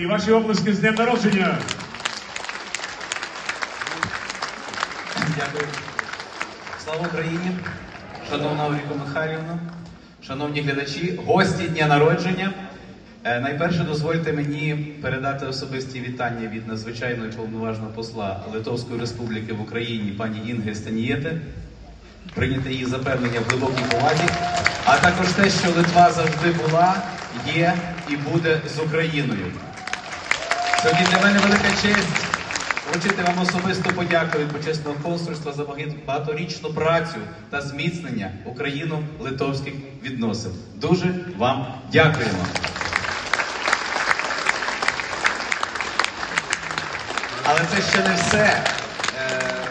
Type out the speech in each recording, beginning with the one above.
І ваші обласки з днем народження. Дякую. Слава Україні! Шановна Оліко Михайлівна, шановні глядачі, гості дня народження. Е, Найперше дозвольте мені передати особисті вітання від надзвичайної повноважного посла Литовської Республіки в Україні пані Інги Станієте, прийняти її запевнення в глибокій повазі, а також те, що Литва завжди була, є і буде з Україною. Сьогодні для мене велика честь вручити вам особисту подяку від почесного консульства за багаторічну працю та зміцнення україно-литовських відносин. Дуже вам дякуємо. Але це ще не все. Е,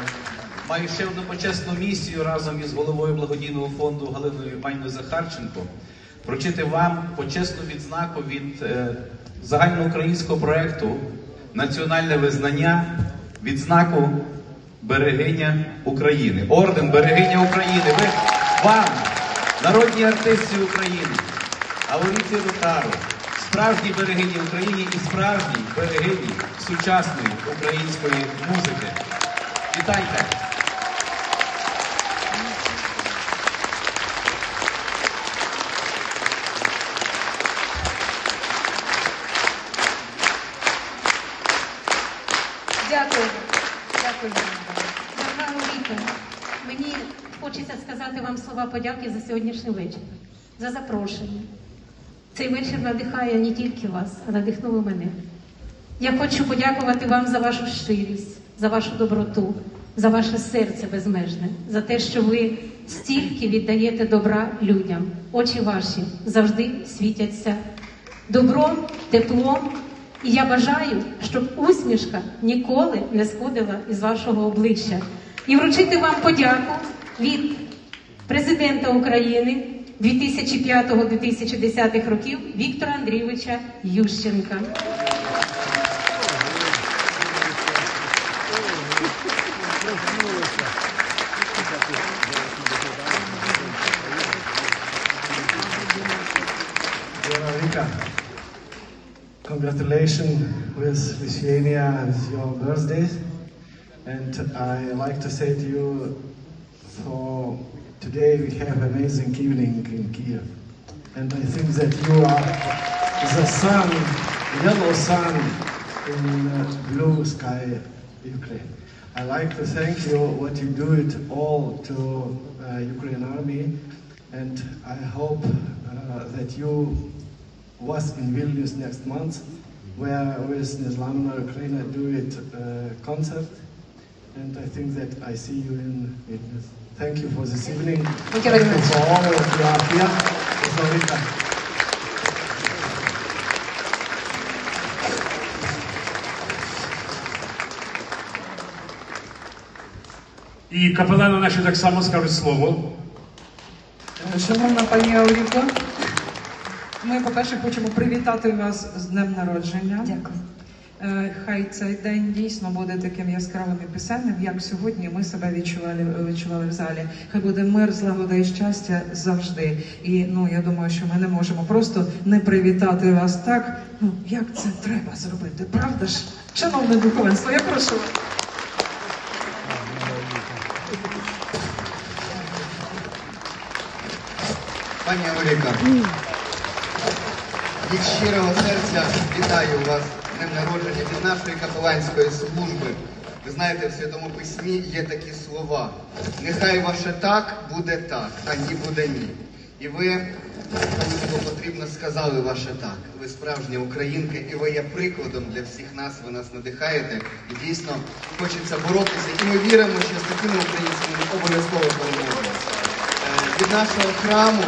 Маю ще одну почесну місію разом із головою благодійного фонду Галиною Іванівною Захарченко вручити вам почесну відзнаку від е, загальноукраїнського проєкту Національне визнання відзнаку Берегиня України. Орден Берегиня України. Ви вам, народні артисти України, Ауріці Ротару, справжній берегині України і справжній берегині сучасної української музики. Вітайте! Дякую. Дякую. Дорога Оліка, мені хочеться сказати вам слова подяки за сьогоднішній вечір, за запрошення. Цей вечір надихає не тільки вас, а надихнуло мене. Я хочу подякувати вам за вашу щирість, за вашу доброту, за ваше серце безмежне, за те, що ви стільки віддаєте добра людям. Очі ваші завжди світяться добром, теплом. І я бажаю, щоб усмішка ніколи не сходила із вашого обличчя. І вручити вам подяку від президента України 2005-2010 років Віктора Андрійовича Ющенка. Congratulations with Lithuania with your birthday. And I like to say to you, for today we have amazing evening in Kiev. And I think that you are the sun, yellow sun in uh, blue sky Ukraine. I'd like to thank you what you do it all to uh, Ukraine army and I hope uh, that you was in Vilnius next month where with Neslamna Ukraine do it uh, concert and I think that I see you in Vilnius. Thank you for this evening. Thank you very much. for all of you are here. Veronica. І капелани наші так само скажуть слово. Шановна пані Ауріко, ми, по-перше, хочемо привітати вас з днем народження. Дякую. Е, Хай цей день дійсно буде таким яскравим і писальним, як сьогодні ми себе відчували, відчували в залі. Хай буде мир, злагода і щастя завжди. І ну я думаю, що ми не можемо просто не привітати вас так. Ну як це треба зробити? Правда ж, шановне духовенство, я прошу вас. Пані Оліка, від щирого серця вітаю вас днем народження від нашої капеланської служби. Ви знаєте, в Святому Письмі є такі слова. Нехай ваше так буде так, а ні буде ні. І ви, коли було потрібно, сказали ваше так. Ви справжня українка, і ви є прикладом для всіх нас, ви нас надихаєте. І дійсно хочеться боротися. І ми віримо, що з такими українцями ми обов'язково переможемо. Е, від нашого храму,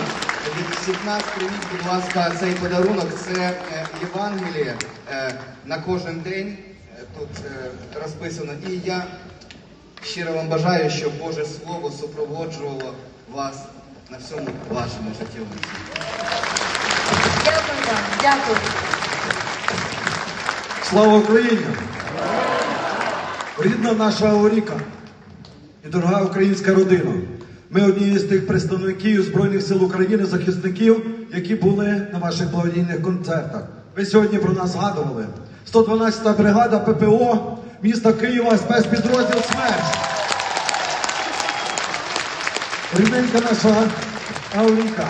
від нас прийміть, будь ласка, цей подарунок. Це е, Євангеліє е, на кожен день. е, Тут розписано. І я щиро вам бажаю, щоб Боже Слово супроводжувало вас на всьому вашому життєвому. Дякую вам. Дякую. Слава Україні! Рідна наша Ауріка і дорога українська родина. Ми одні з тих представників Збройних сил України, захисників, які були на ваших благодійних концертах. ви сьогодні про нас згадували. 112-та бригада ППО міста Києва, спецпідрозділ СМЕРШ. Рідненька наша Ауріка.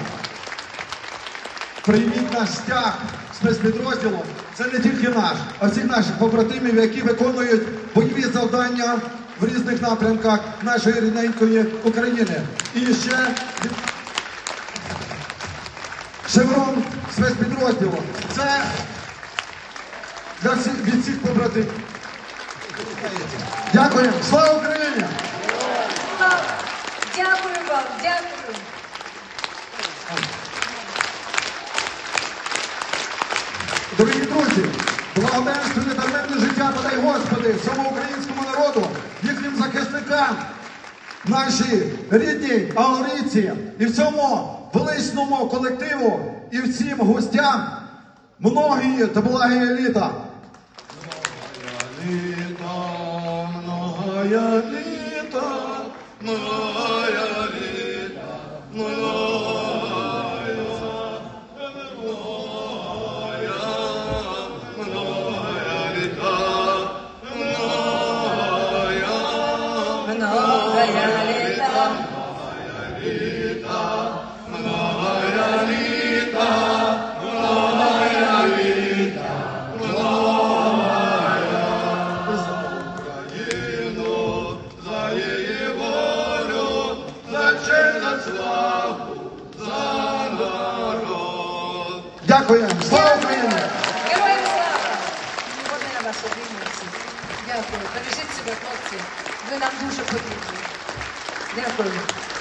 Прийміть наш стяг спецпідрозділу. Це не тільки наш, а всіх наших побратимів, які виконують бойові завдання в різних напрямках нашої рідненької України. І ще шеврон спецпідрозділу. Це для всіх, від всіх побратимів. Дякую. Слава Україні! Дякую вам, дякую. Дорогі друзі, благоденственне та мирне життя подай Господи всьому українському народу, їхнім захисникам, нашій рідній Ауріці і всьому величному колективу і всім гостям многії та благі літа. Літа, многая літа, многая літа, Многая Дякую.